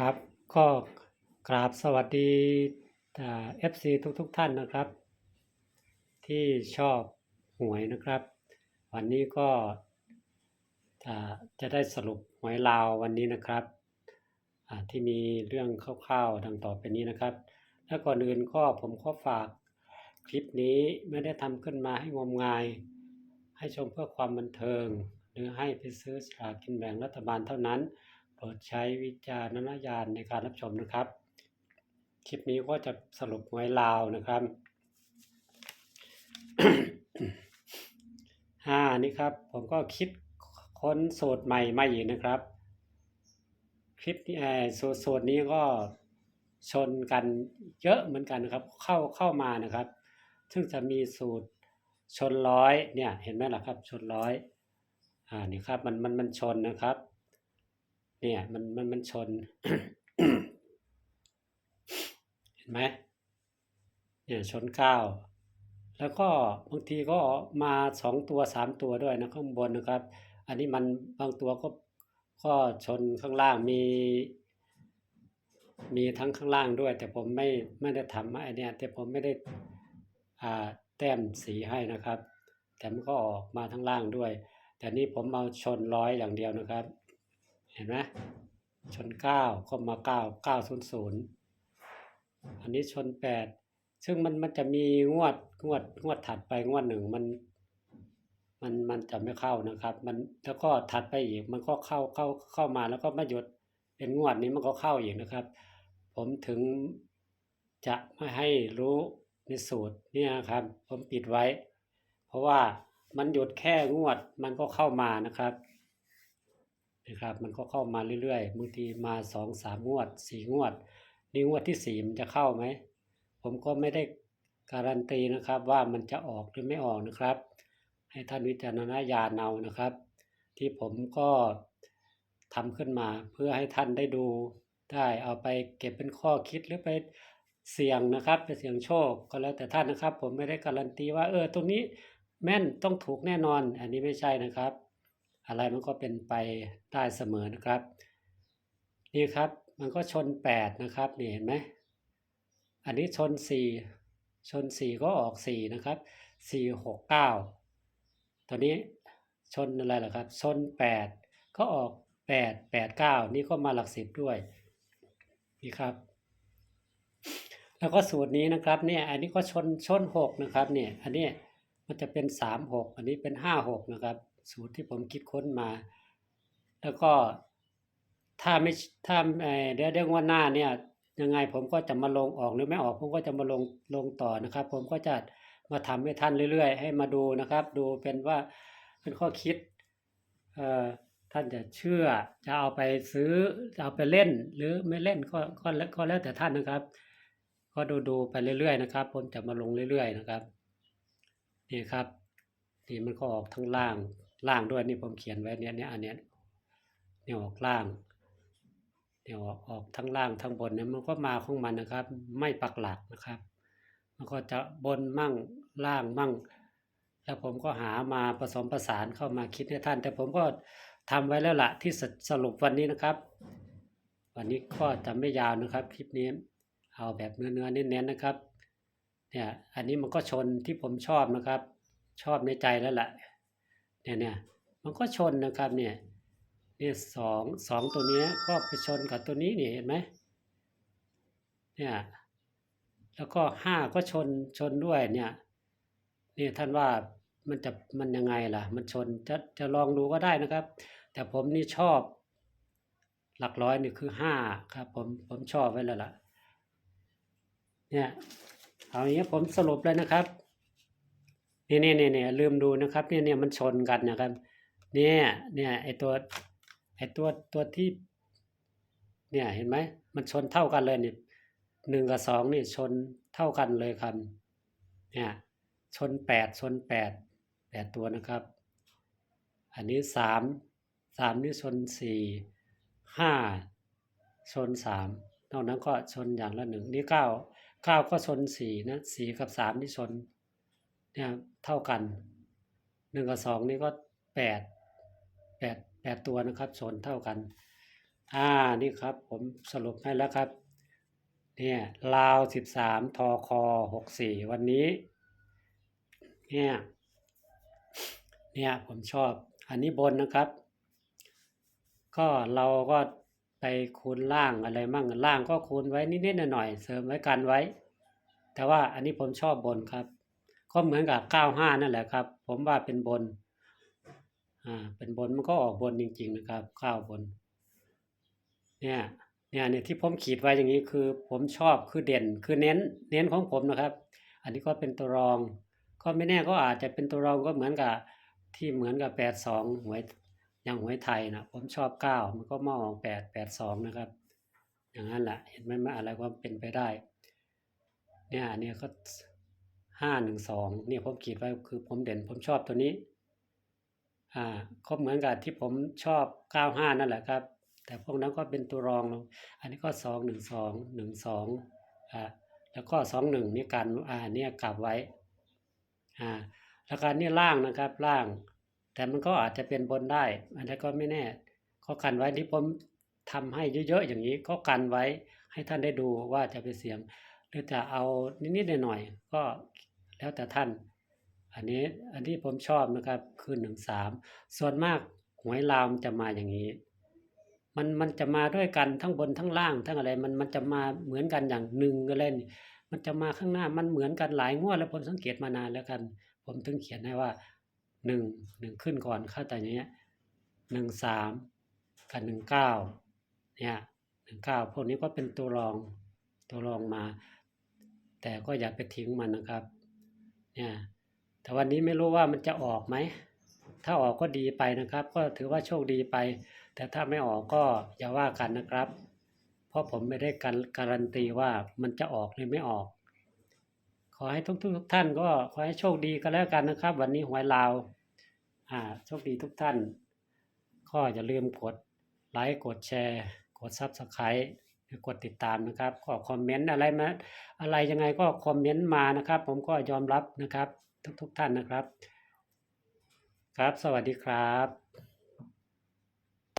ครับก็กราบสวัสดีเอฟซีทุกทุกๆท่านนะครับ ที่ชอบหวยนะครับ วันนี้ก็จะจะได้สรุปหวยลาววันนี้นะครับที่มีเรื่องคร่าวๆดังต่อไปนี้นะครับ และก่อนอื่นก็ผมขอฝากคลิปนี้ไม่ได้ทำขึ้นมาให้งมงาย ให้ชมเพื่อความบันเทิง หรือให้ไปซื้อสลากกินแบ่งรัฐบาลเท่านั้น ปรดใช้วิจารณญาณในการรับชมนะครับ คลิปนี้ก็จะสรุปหวยลาวนะครับอ่านี่ครับ ผมก็คิดค้นสูตรใหม่มาอีกนะครับ คลิปนี้เอ่อสูตรสูตรนี้ก็ชนกันเยอะเหมือนกันนะครับ เข้าเข้ามานะครับ ซึ่งจะมีสูตรชนร้อยเนี่ยเห็นไหมล่ะครับ ชนร้อยอ่านี่ครับมันมันมันชนนะครับ เนี่ย มันมันมันชน เห็นไหมเนี่ยชนเก้าแล้วก็บางทีก็มาสองตัวสามตัวด้วยนะข้างบนนะครับ อันนี้มันบางตัวก็ก็ชนข้างล่างมี มีทั้งข้างล่างด้วย แต่ผมไม่ไม่ได้ทำไอ้เนี่ยแต่ผมไม่ได้อ่าแต้มสีให้นะครับ แต่มันก็ออกมาทั้งล่างด้วย แต่นี่ผมเอาชนร้อยอย่างเดียวนะครับ เห็นไหมชนเก้าก็มาเก้าเก้าศูนย์ศูนย์อันนี้ชนแปดซึ่งมันมันจะมีงวดงวดงวดถัดไปงวดหนึ่งมัน มันมันจะไม่เข้านะครับ มันแล้วก็ถัดไปอีกมันก็เข้าเข้าเข้ามาแล้วก็มาหยุดเป็นงวดนี้มันก็เข้าอีกนะครับ ผมถึงจะไม่ให้รู้ในสูตรเนี่ยครับ ผมปิดไว้ เพราะว่ามันหยุดแค่งวดมันก็เข้ามานะครับ นะครับมันก็เข้ามาเรื่อยๆบางทีมาสองสามงวดสี่งวด นี่งวดที่สี่มันจะเข้าไหม ผมก็ไม่ได้การันตีนะครับว่ามันจะออกหรือไม่ออกนะครับ ให้ท่านวิจารณญาณเอานะครับ ที่ผมก็ทำขึ้นมาเพื่อให้ท่านได้ดูได้เอาไปเก็บเป็นข้อคิดหรือไปเสี่ยงนะครับไปเสี่ยงโชคก็แล้วแต่ท่านนะครับ ผมไม่ได้การันตีว่าเออตรงนี้แม่นต้องถูกแน่นอน อันนี้ไม่ใช่นะครับ อะไรมันก็เป็นไปได้เสมอนะครับ นี่ครับมันก็ชนแปดนะครับนี่เห็นไหมอันนี้ชนสี่ชนสี่ก็ออกสี่นะครับสี่หกเก้าตอนนี้ชนอะไรล่ะครับ ชนแปดก็ออกแปดแปดเก้านี่ก็มาหลักสิบด้วยนี่ครับ แล้วก็สูตรนี้นะครับเนี่ยอันนี้ก็ชนชนหกนะครับเนี่ยอันนี้มันจะเป็นสามหกอันนี้เป็นห้าหกนะครับ สูตรที่ผมคิดค้นมา แล้วก็ถ้าไม่ถ้าเออเดี๋ยวเดี๋ยวงวันหน้าเนี่ยยังไงผมก็จะมาลงออกหรือไม่ออกผมก็จะมาลงลงต่อนะครับ ผมก็จะมาทำให้ท่านเรื่อย ๆ ให้มาดูนะครับ ดูเป็นว่าเป็นข้อคิดเอ่อท่านจะเชื่อจะเอาไปซื้อจะเอาไปเล่นหรือไม่เล่นก็ก็แล้วก็แล้วแต่ท่านนะครับ ก็ดูดูไปเรื่อย ๆ นะครับ ผมจะมาลงเรื่อย ๆ นะครับนี่ครับนี่มันก็ออกทั้งล่าง ล่างด้วยนี่ผมเขียนไว้เนี่ยเนี่ยอันเนี้ยเนี่ยออกล่างเนี่ยออกออกทั้งล่างทั้งบนเนี่ยมันก็มาของมันนะครับ ไม่ปักหลักนะครับ มันก็จะบนมั่งล่างมั่ง แล้วผมก็หามาผสมผสานเข้ามาคิดให้ท่าน แต่ผมก็ทำไว้แล้วละที่สรุปวันนี้นะครับ วันนี้ก็จะไม่ยาวนะครับคลิปนี้เอาแบบเนื้อเนื้อเน้นๆนะครับเนี่ยอันนี้มันก็ชนที่ผมชอบนะครับ ชอบในใจแล้วล่ะ เนี่ยเนี่ยมันก็ชนนะครับเนี่ยเนี่ยสองสองตัวนี้ก็ไปชนกับตัวนี้เนี่ยเห็นไหมเนี่ยแล้วก็ห้าก็ชนชนด้วยเนี่ยนี่ท่านว่ามันจะมันยังไงล่ะ มันชนจะจะลองดูก็ได้นะครับ แต่ผมนี่ชอบหลักร้อยนี่คือห้าครับผมผมชอบไว้แล้วล่ะเนี่ยเอาอย่างนี้ผมสรุปเลยนะครับ นี่นี่นี่นี่ลืมดูนะครับเนี่ยเนี่ยมันชนกันนะครับ เนี่ยเนี่ยไอตัวไอตัวตัวที่ เนี่ยเห็นไหมมันชนเท่ากันเลยเนี่ยหนึ่งกับสองนี่ชนเท่ากันเลยครับเนี่ยชนแปดชนแปดแปดตัวนะครับ อันนี้สามสามนี่ชนสี่ห้าชนสามนอกนั้นก็ชนอย่างละหนึ่งนี่เก้าเก้าก็ชนสี่นะสี่กับสามนี่ชน เนี่ยเท่ากันหนึ่งกับสองนี่ก็แปดแปดแปดตัวนะครับชนเท่ากันอ่านี่ครับผมสรุปให้แล้วครับเนี่ยลาวสิบสามทอคอหกสี่วันนี้เนี่ยเนี่ยผมชอบอันนี้บนนะครับ ก็เราก็ไปคูณล่างอะไรมั่งล่างก็คูณไว้นิดๆหน่อยๆเสริมไว้กันไว้ แต่ว่าอันนี้ผมชอบบนครับ ก็เหมือนกับเก้าห้านั่นแหละครับ ผมว่าเป็นบน อ่า เป็นบนมันก็ออกบนจริง ๆ นะครับเก้าบน เนี่ย เนี่ยเนี่ยที่ผมขีดไว้อย่างนี้คือ ผมชอบคือเด่นคือเน้น เน้นของผมนะครับ อันนี้ก็เป็นตัวรอง ก็ไม่แน่ก็อาจจะเป็นตัวรองก็เหมือนกับ ที่เหมือนกับแปดสองหวยอย่างหวยไทยนะผมชอบเก้ามันก็มาออกแปดแปดสองนะครับ อย่างนั้นแหละเห็นไหมมันอะไรก็เป็นไปได้ เนี่ยเนี่ยก็ ห้าหนึ่งสองเนี่ยผมขีดไว้คือผมเด่นผมชอบตัวนี้ อ่าก็เหมือนกับที่ผมชอบเก้าห้านั่นแหละครับ แต่พวกนั้นก็เป็นตัวรองลงอันนี้ก็สองหนึ่งสองหนึ่งสองอ่าแล้วก็สองหนึ่งนี่กันอ่าเนี่ยกลับไว้อ่าแล้วการนี่ล่างนะครับล่าง แต่มันก็อาจจะเป็นบนได้ อันนี้ก็ไม่แน่ก็กันไว้ที่ผมทำให้เยอะๆอย่างนี้ก็กันไว้ให้ท่านได้ดูว่าจะไปเสียง รือจะเอานิดๆหน่อยๆก็แล้วแต่ท่าน อันนี้อันที่ผมชอบนะครับคือหนึ่งสามส่วนมากหวยลาวมันจะมาอย่างนี้ มันมันจะมาด้วยกันทั้งบนทั้งล่างทั้งอะไรมันมันจะมาเหมือนกันอย่างหนึ่งก็เล่นมันจะมาข้างหน้ามันเหมือนกันหลายงวดแล้วผมสังเกตมานานแล้วกัน ผมถึงเขียนให้ว่าหนึ่งหนึ่งขึ้นก่อนข้าแต่อย่างเงี้ยหนึ่งสามกับหนึ่งเก้าเนี่ยหนึ่งเก้าพวกนี้ก็เป็นตัวรองตัวรองมา แต่ก็อย่าไปทิ้งมันนะครับเนี่ยแต่วันนี้ไม่รู้ว่ามันจะออกไหม ถ้าออกก็ดีไปนะครับ ก็ถือว่าโชคดีไป แต่ถ้าไม่ออกก็อย่าว่ากันนะครับ เพราะผมไม่ได้การการันตีว่ามันจะออกหรือไม่ออก ขอให้ทุกทุกท่านก็ขอให้โชคดีกันแล้วกันนะครับ วันนี้หวยลาวอ่าโชคดีทุกท่าน ก็อย่าลืมกดไลค์กดแชร์ กดซับสไครต์ กดติดตามนะครับก็คอมเมนต์อะไรมาอะไรยังไงก็คอมเมนต์มานะครับ ผมก็ยอมรับนะครับ ทุกๆท่านนะครับ ครับ สวัสดีครับ